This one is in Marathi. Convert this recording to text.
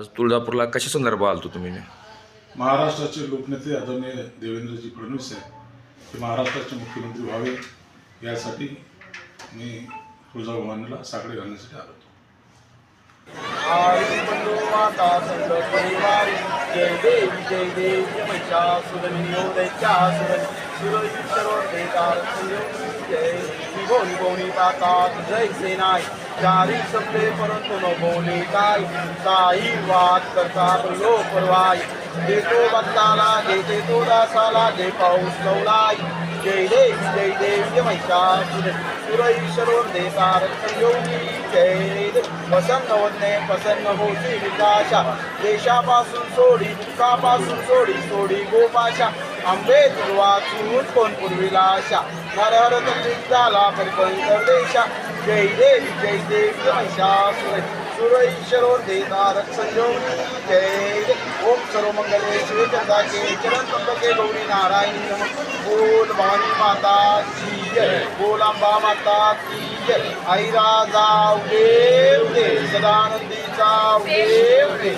आज तुळजापूरला कशा संदर्भात आलतो तुम्ही? महाराष्ट्राचे लोकनेते आदरणीय देवेंद्रजी फडणवीस आहेत ते महाराष्ट्राचे मुख्यमंत्री व्हावे यासाठी मी तुळजाभवानीला साकडे घालण्यासाठी आलो होतो. जय सेनाय चारी संपले परंतु न बोले काय? काही वाद करतात लोक परवाय देतो भक्ताला देते तो दासाला दे पाऊस लवलाय. जय देवी जय देवी महिषासुर सुरई सर्व देकार संयोगी जय देव प्रसन्न होते प्रसन्न होती विकाशा. देशापासून सोडी दुःखापासून सोडी सोडी गोपाशा. आंबे वाचून कोण पुरविला आशा नरहर तत्विक झाला परिपंतर देशा. जय देवी जय देवी सुरईश्वरो देणार संयोगी जय देव. ओम सर्व मंगले शिव चंदाके चरण त्र्यंबके गौरी नारायणी भवानी माता की बोल अंबा माता की उदे उदे सदानंदीचा उदे उदे